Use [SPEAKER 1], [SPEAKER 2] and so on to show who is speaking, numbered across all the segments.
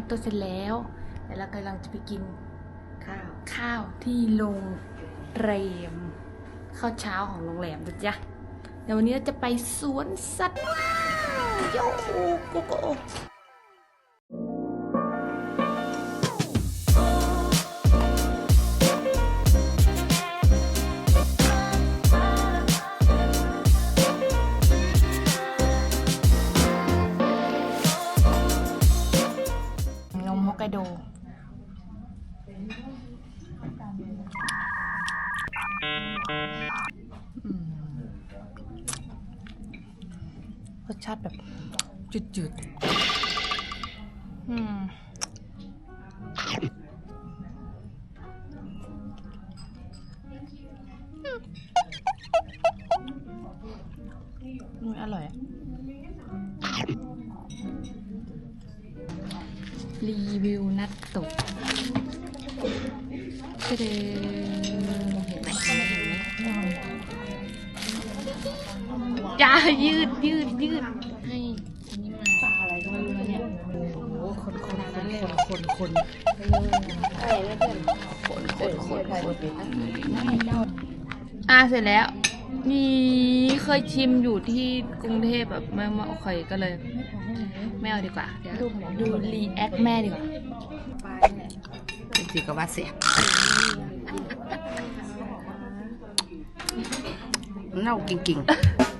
[SPEAKER 1] งตัวเสร็จแล้วเดี๋ยวเรากำลังจะไปกินข้าวข้าวที่โรงแรมข้าวเช้าของโรงแรมนะจ๊ะเดี๋ยววันนี้เราจะไปสวนสัตว์ว้าวโยโกโก กไกโด รสชาติแบบจืดๆ อืมอืมอร่อย เดเห็นไหมเห็นไหมจ้ายืดยืดยืดให้อันนี้มาปลาอะไรก็ไม่รู้นะเนี่ยโอ้โหคนคนนั้นเลยคนคนคนคนคนคนอะเสร็จแล้วนี่เคยชิมอยู่ที่กรุงเทพแบบไม่ไม่โอเคก็เลยไม่เอาดีกว่าเดี๋ยวดูรีแอคแม่ดีกว่า
[SPEAKER 2] จริงๆก็ว่าเสียเน่ากิ่ง
[SPEAKER 1] ๆ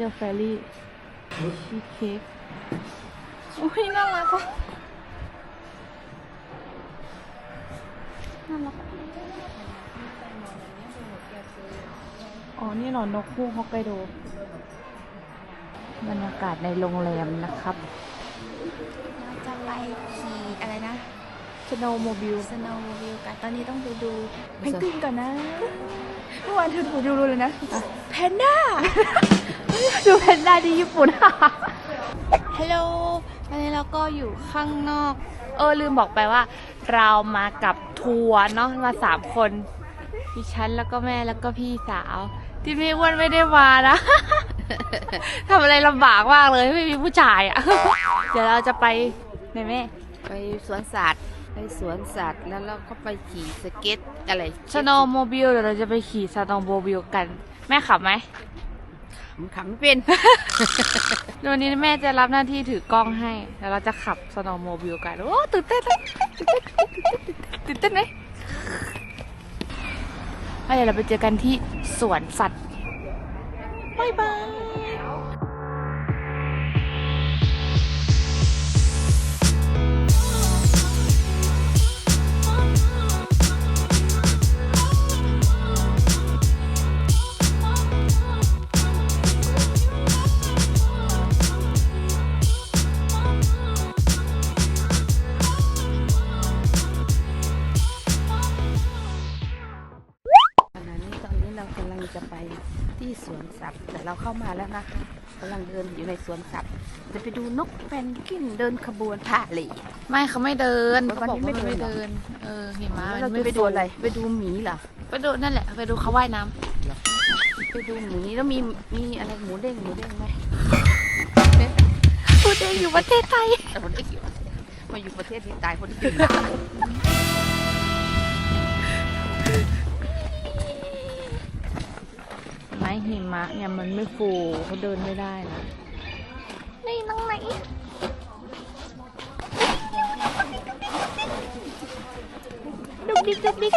[SPEAKER 1] เดอะแฟรี่ชีสเค้กโอ้ยน่ารักว่ะน่ารักอะอ๋อ นี่เหรอนกคู่ฮอกไกโดบรรยากาศในโรงแรมนะครับ
[SPEAKER 3] เราจะไปขี่อะไรนะ
[SPEAKER 1] สโนว์โมบิล
[SPEAKER 3] สโนว์วิวกัน ตอนนี้ต้องไปดูเพนกวินก่อนนะ เมื่อวานเธอดูดูเลยนะ แพนด้า
[SPEAKER 1] ดูเพนด้าที่ญี่ปุ่น ฮัลโหลตอนนี้เราก็อยู่ข้างนอก เออลืมบอกไปว่า เรามากับทัวร์เนาะมาสามคนดิฉันแล้วก็แม่แล้วก็พี่สาว ที่พี่อ้วนไม่ได้มานะทำอะไรลำบากมากเลยไม่มีผู้ชายอะเดี๋ยวเราจะไปไหนแม่
[SPEAKER 2] ๆไปสวนสัตว์ไปสวนสัตว์แล้วเราก็ไปขี่สเก็ตอะไร
[SPEAKER 1] สโนว์โมบิลเดี๋ยวเราจะไปขี่สโนว์โมบิลกันแม่ขับไหม
[SPEAKER 2] มันขำไม่เป็น
[SPEAKER 1] เดี๋ยววันนี้แม่จะรับหน้าที่ถือกล้องให้แล้วเราจะขับสโนว์โมบิลกันโอ้ตื่นเต้นเลยตื่นเต้นตื่นเต้นไหมแล้วเดี๋ยวเราไปเจอกันที่สวนสัตว์บายบาย
[SPEAKER 2] นะคะกำลังเดินอยู่ในสวนสัตว์จะไปดูนกแพนกวินเดินขบวนพาเหรด
[SPEAKER 1] ไม่เขาไม่เดิน
[SPEAKER 2] วัน
[SPEAKER 1] เขาบอก
[SPEAKER 2] นี้
[SPEAKER 1] ว่า
[SPEAKER 2] ไม่
[SPEAKER 1] ไม่
[SPEAKER 2] เดิ
[SPEAKER 1] เดิ
[SPEAKER 2] น
[SPEAKER 1] น
[SPEAKER 2] เหรอ
[SPEAKER 1] เออหิมะ
[SPEAKER 2] แล้ว
[SPEAKER 1] มั
[SPEAKER 2] เรา
[SPEAKER 1] น
[SPEAKER 2] จะ
[SPEAKER 1] ไม่
[SPEAKER 2] ไปดูอะไร ไปดูหมีเหรอ
[SPEAKER 1] ไปดูนั่นแหละ ไปดูเขาว่ายน้
[SPEAKER 2] ไปดูหมีแล้วมีมีอะไรหมูเด้งหมูเด้งไหมำ
[SPEAKER 1] พูดเองอยู่ประเทศไทย
[SPEAKER 2] แต่คนที่มาอยู่ประเทศนี้ตายคนที่
[SPEAKER 1] ไม้ หิมะเนี่ยมันไม่ฟูเขาเดินไม่ได้นะนี่น้องไหนดุกดิกดุกดิก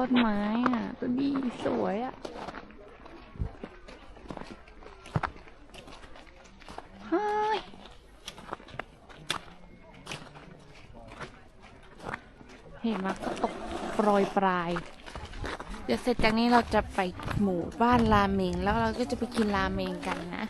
[SPEAKER 1] ต้นไม้อะต้นนี้สวยอะเฮ้ยเห็นมาก็ตกโปรยปลาย เดี๋ยวเสร็จจากนี้เราจะไปหมู่บ้านราเมงแล้วเราก็จะไปกินราเมงกันนะ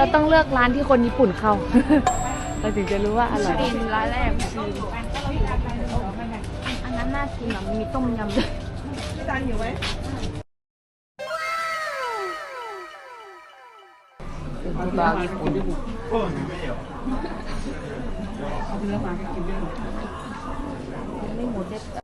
[SPEAKER 1] เราต้องเลือกร้านที่คนญี่ปุ่นเข้า เราถึงจะรู้ว่าอร่อย
[SPEAKER 2] กินร้านแรกคืออันนั้นน่ากินอะมีต้มยำด้วย
[SPEAKER 1] แม่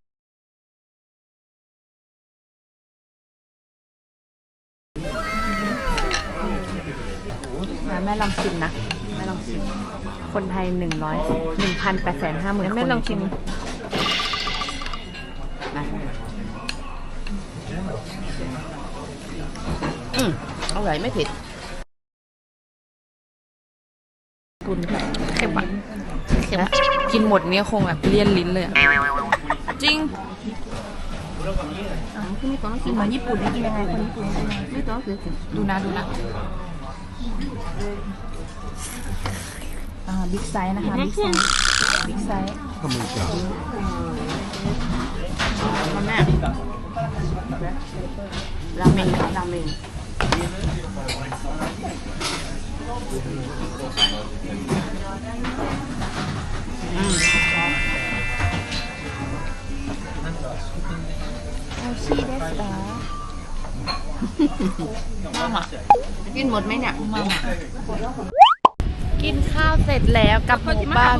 [SPEAKER 1] คนไทยหนึ่งร้อยหนึ่งพันแปดแสนห้าหมื่นคน
[SPEAKER 2] แม่ลองชิมอืมอร่อยไม่เผ็ด
[SPEAKER 1] คุณเค็มอะเค็มกินหมดเนี้ยคงแบบเลี่ยนลิ้นเลยอะจริง
[SPEAKER 2] ที่นี่ต้องกินเหมือนญี่ปุ่นได้กินยังไงคนญี่ปุ่นกินยังไงไม่ต้องซื้อกิน
[SPEAKER 1] ดูนะดูนะ
[SPEAKER 3] อ่าบิ๊กไซส์นะคะบิ๊กไซส์บิ๊กไซส์
[SPEAKER 2] มันแม่ราเมงราเมง
[SPEAKER 3] โอชิเดสเหรอ
[SPEAKER 2] กินหมดไหมเนี่ย
[SPEAKER 1] กินข้าวเสร็จแล้วกับหมู่บ้าน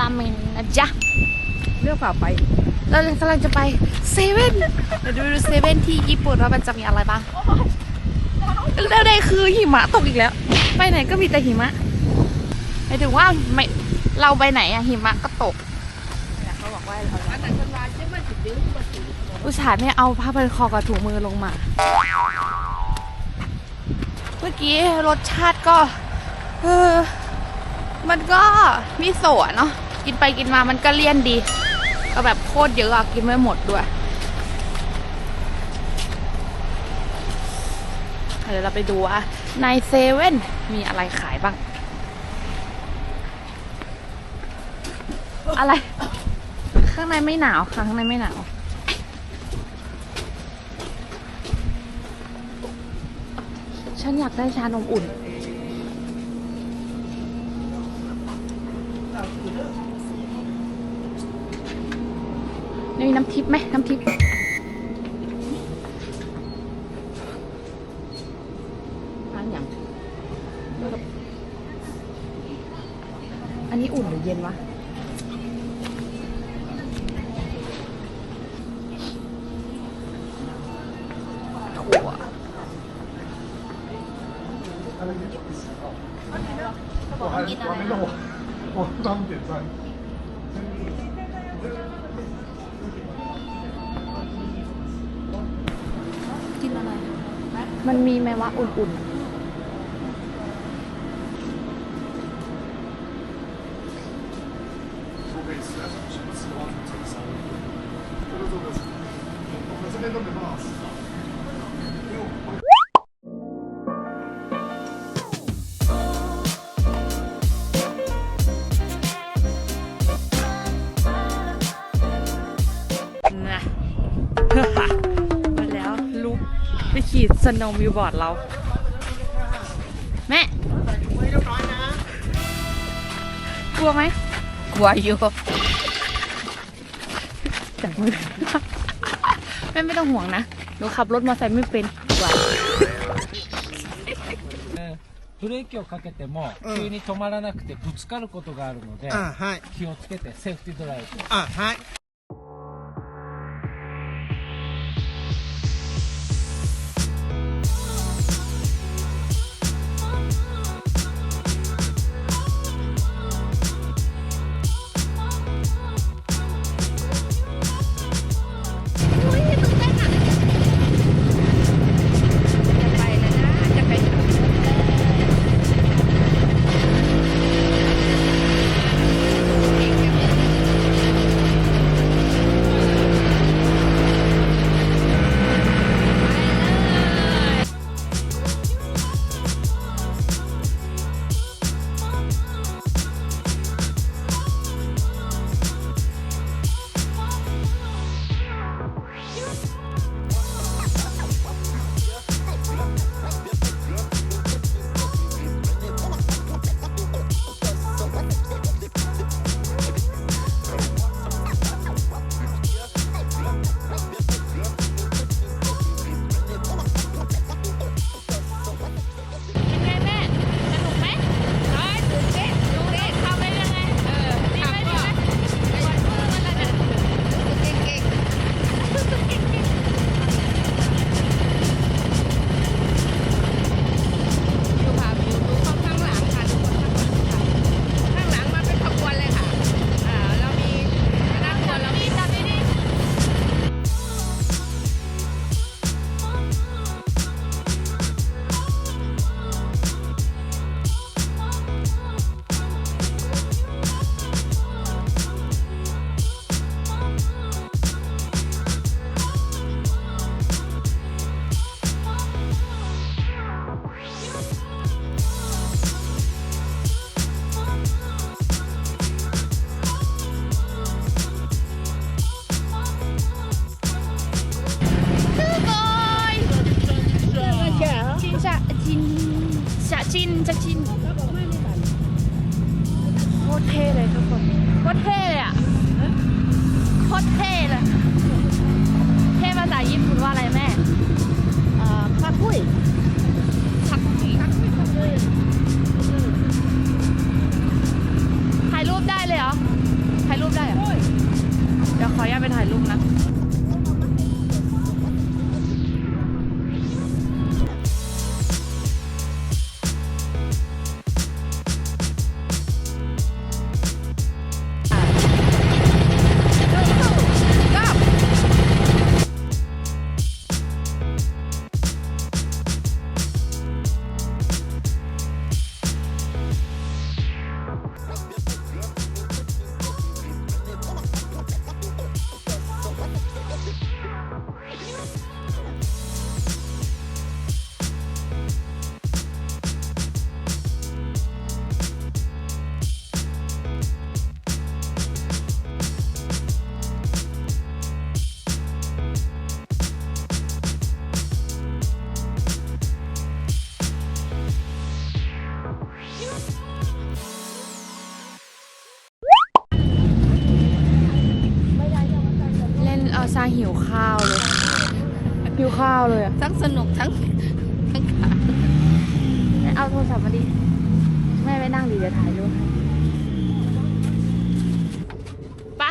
[SPEAKER 1] ราเมงนะจ๊ะ
[SPEAKER 2] เลือกเปล่าไป
[SPEAKER 1] เรากำลังจะไปเซเว่นเดี๋ยวดูเซเว่นที่ญี่ปุ่นว่ามันจะมีอะไรบ้างแล้วได้คือหิมะตกอีกแล้ว ไปไหนก็มีแต่หิมะหมายถึงว่าไม่เราไปไหนอะหิมะก็ตก
[SPEAKER 2] เขาบอกว่าเราแต่คนร้านใช่ไหมถึงดื้อมาถึง
[SPEAKER 1] อุตส่าห์เนี่ยเอาผ้าพันคอกับถุงมือลงมา เมื่อกี้รสชาติก็ เออ มันก็มีโสะเนาะกินไปกินมามันก็เลี่ยนดี ก็แบบโคตรเยอะอะกินไม่หมดด้วย เดี๋ยวเราไปดูว่าในเซเว่นมีอะไรขายบ้าง อะไร ข้างในไม่หนาวค่ะข้างในไม่หนาวฉันอยากได้ชานมอุ่น มีน้ำ ทิพย์ไหมน้ำทิพย์
[SPEAKER 2] ร้านอย่าง
[SPEAKER 1] อันนี้อุ่นหรือเย็นวะ มันมีไหมวะอุ่นๆ นว์วิวบอร์ดเรา แม่ กลัวไหม
[SPEAKER 2] กลัวอยู่
[SPEAKER 1] จับมือ แม่ไม่ต้องห่วงนะ หนูขับรถมอเตอร์ไซค์ไม่เป็นกลัว
[SPEAKER 4] ブレーキをかけても急に止まらなくてぶつかることがあるので、
[SPEAKER 5] あはい。
[SPEAKER 4] 気をつけてセーフティードライブ
[SPEAKER 5] あはい。
[SPEAKER 1] ศัพท์มาดิแม่ไม่นั่งดีเดี๋ยวถ่ายรูปปะ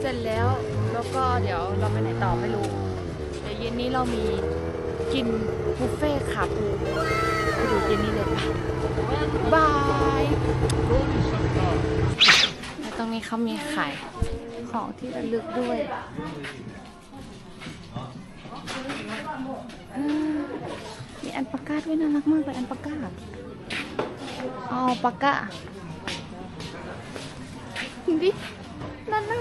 [SPEAKER 1] เสร็จแล้วแล้วก็เดี๋ยวเราไปไหนต่อไม่รู้เดี๋ยวเย็นนี้เรามีกินบุฟเฟ่ขาปูไปดูเย็นนี้เลยปะบายแล้วตรงนี้เขามีขายของที่ระลึกด้วยอื มีอันปากกาด้วยน่ารักมากเลยอันปากกาอ๋อปากกาดิน่ารัก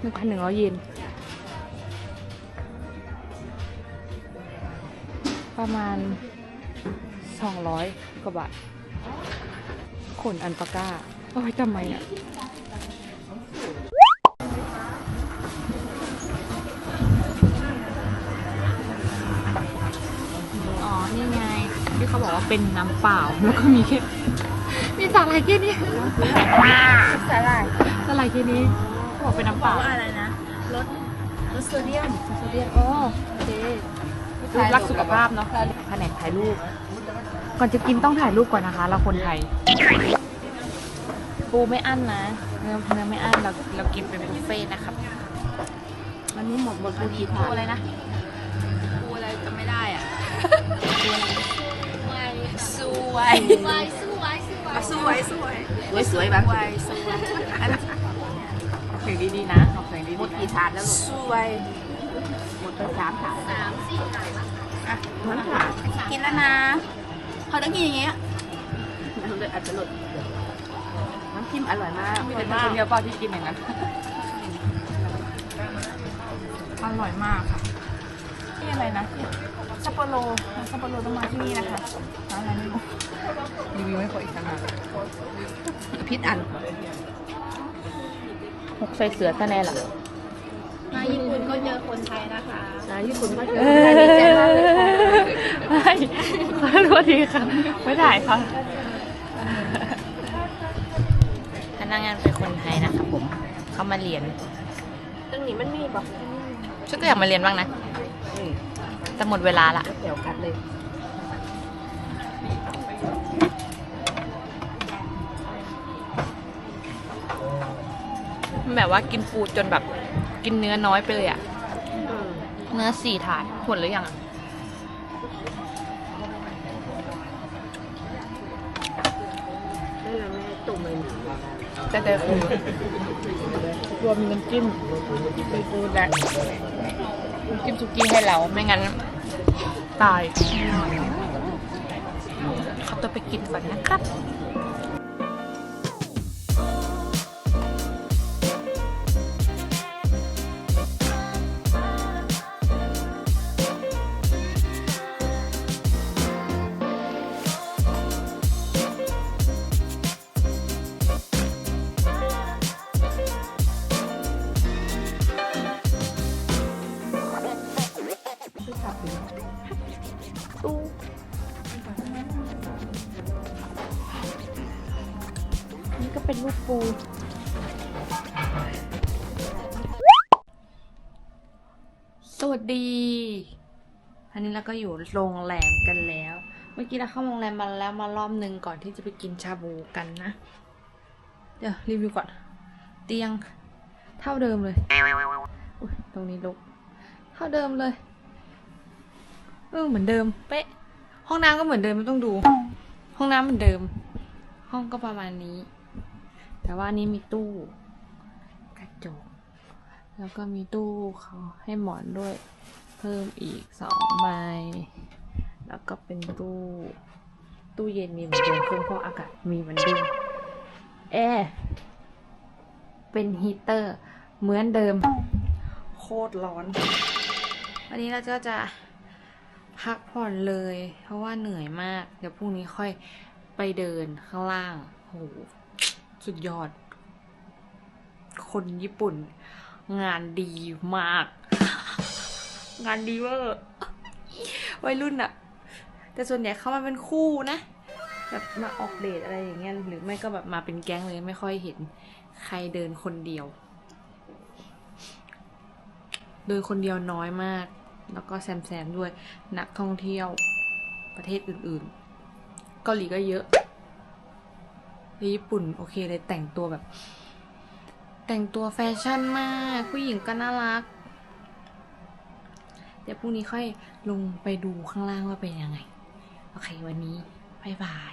[SPEAKER 1] หนึ่งพันหนึ่งร้อยเยนประมาณสองร้อยกว่าบาทขนอันปากกาเอาไว้ทำไมอะ ว่าเป็นน้ำเปล่า แล้วก็มีแค่มีสาหร่ายแค่นี้
[SPEAKER 3] สาหร่าย
[SPEAKER 1] สาหร่ายแค่นี้เขาบอกเป็นน้ำเปล่า
[SPEAKER 3] ว่าอะไรนะลดลดโซเดียม
[SPEAKER 1] โซเดียมอ๋อโอเคดูรักสุขภาพเนาะแผนกถ่ายรูป ก่อนจะกินต้องถ่ายรูปก่อนนะคะ เราคนไทย ปูไม่อั้นนะเนื้อเนื้อไม่อั้นเราเรากินเป็นบุฟเฟ่ต์นะครับ
[SPEAKER 2] วันนี้หมดหมดพอดี
[SPEAKER 1] ปู
[SPEAKER 2] ค่ะ
[SPEAKER 1] อะไรนะ
[SPEAKER 2] ปูอะไรจะไม่ได้อะ
[SPEAKER 3] สวย
[SPEAKER 2] สวยสวยสวยสวยสวยแบบสวยสวยอัน
[SPEAKER 1] เสียงดีๆนะออกเสียงดี
[SPEAKER 2] หมด
[SPEAKER 1] ๆ
[SPEAKER 2] กี่
[SPEAKER 1] นะ
[SPEAKER 2] ถาดแล้วลูกสวยหมดไปสามถาดสามสี่ถาดอะเหมือนถาดกินแล้วนะเขาต้องกินอย่างเงี้ยมันเลยอาจจะหลุดน้ำจิ้มอร่อยมาก
[SPEAKER 1] มีแต่คนเดียวเปล่าที่กินอย่างนั้นอร่อยมากค่ะนี่อะไรนะ ซัปโปโรซัปโปโรต้องมาที่นี่นะคะร้านอะไรไม่รู้รีวิวให้เขาอีกครั้งหนึ่ง
[SPEAKER 2] พิษอัน
[SPEAKER 1] หกใส่เสือตะแน่หรอ
[SPEAKER 3] มาญี่ปุ่นก็เจอคนไทยนะคะ
[SPEAKER 2] นะญี่ปุ่นก็เจอ
[SPEAKER 1] เอ
[SPEAKER 2] คนไทยดีใจมากเลยค่ะ
[SPEAKER 1] ไม่ขอโทษทีค่ะ ไม่ถ่ายค่ะพนักงานเป็นคนไทยนะคะผม เขามาเรียน
[SPEAKER 2] ตรงนี้มันมีบอก
[SPEAKER 1] ฉันก็อยากมาเรียนบ้างนะ แต่หมดเวลาละ
[SPEAKER 2] เดี๋ยวกัดเลย
[SPEAKER 1] มันแบบว่ากินปูจนแบบ กินเนื้อน้อยไปเลยอะเนื้อสี่ถาดหมดหรือยังอะ
[SPEAKER 2] นั่นแหละแม่ตุ่มเลย
[SPEAKER 1] แต่แต่คือรวมน้ำจิ้มซีฟู้ดและ น้ำจิ้มสุกี้ให้เรา ไม่งั้น ตายเขาตัวไปกินก่อนนะครับ วัสดีอันนี้เราก็อยู่โรงแรมกันแล้ว เมื่อกี้เราเข้าโรงแรมมาแล้วมารอบหนึ่งก่อนที่จะไปกินชาบูกันนะ เดี๋ยวรีวิวก่อน เตียง เท่าเดิมเลยอุ้ยตรงนี้ลุกเท่าเดิมเลยเออเหมือนเดิมเป๊ะ ห้องน้ำก็เหมือนเดิมไม่ต้องดู ห้องน้ำเหมือนเดิม ห้องก็ประมาณนี้ แต่ว่านี้มีตู้ แล้วก็มีตู้เขาให้หมอนด้วย เพิ่มอีกสองใบ แล้วก็เป็นตู้ ตู้เย็นมีเหมือนเดิมเครื่องฟอกอากาศมีเหมือนเดิมแอร์เป็นฮีตเตอร์เหมือนเดิม โคตรร้อน วันนี้เราก็จะพักผ่อนเลย เพราะว่าเหนื่อยมาก เดี๋ยวพรุ่งนี้ค่อยไปเดินข้างล่างโหสุดยอด คนญี่ปุ่น งานดีมาก งานดีเวอร์วัยรุ่นอะแต่ส่วนใหญ่เขามาเป็นคู่นะแบบมาออกเดทอะไรอย่างเงี้ยหรือไม่ก็แบบมาเป็นแก๊งเลยไม่ค่อยเห็นใครเดินคนเดียว เดินคนเดียวน้อยมาก แล้วก็แซมแซมด้วยนักท่องเที่ยวประเทศอื่นๆเกาหลีก็เยอะญี่ปุ่นโอเคเลยแต่งตัวแบบ แต่งตัวแฟชั่นมาก ผู้หญิงก็น่ารัก เดี๋ยวพรุ่งนี้ค่อยลงไปดูข้างล่างว่าเป็นยังไง โอเค วันนี้ บ๊ายบาย